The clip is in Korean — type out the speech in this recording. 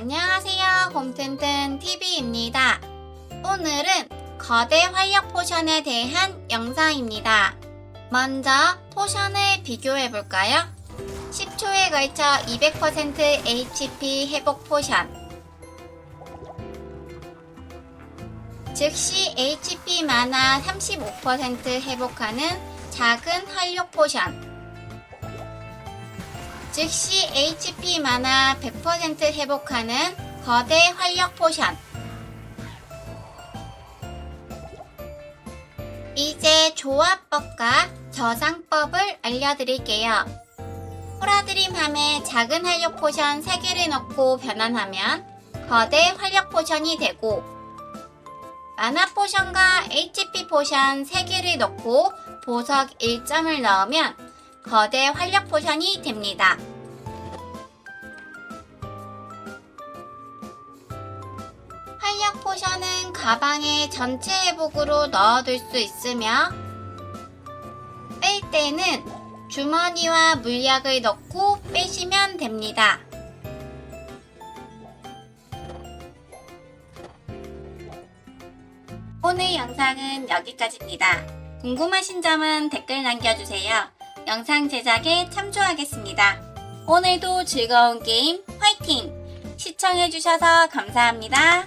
안녕하세요. 곰튼튼 TV입니다. 오늘은 거대 활력 포션에 대한 영상입니다. 먼저 포션을 비교해 볼까요? 10초에 걸쳐 200% HP 회복 포션. 즉시 HP 만화 35% 회복하는 작은 활력 포션. 즉시 HP 만화 100% 회복하는 거대 활력 포션. 이제 조합법과 저장법을 알려드릴게요. 호라드림함에 작은 활력 포션 3개를 넣고 변환하면 거대 활력 포션이 되고 만화 포션과 HP 포션 3개를 넣고 보석 1점을 넣으면 거대 활력 포션이 됩니다. 활력 포션은 가방에 전체 회복으로 넣어둘 수 있으며 뺄 때는 주머니와 물약을 넣고 빼시면 됩니다. 오늘 영상은 여기까지입니다. 궁금하신 점은 댓글 남겨주세요. 영상 제작에 참조하겠습니다. 오늘도 즐거운 게임 화이팅! 시청해주셔서 감사합니다.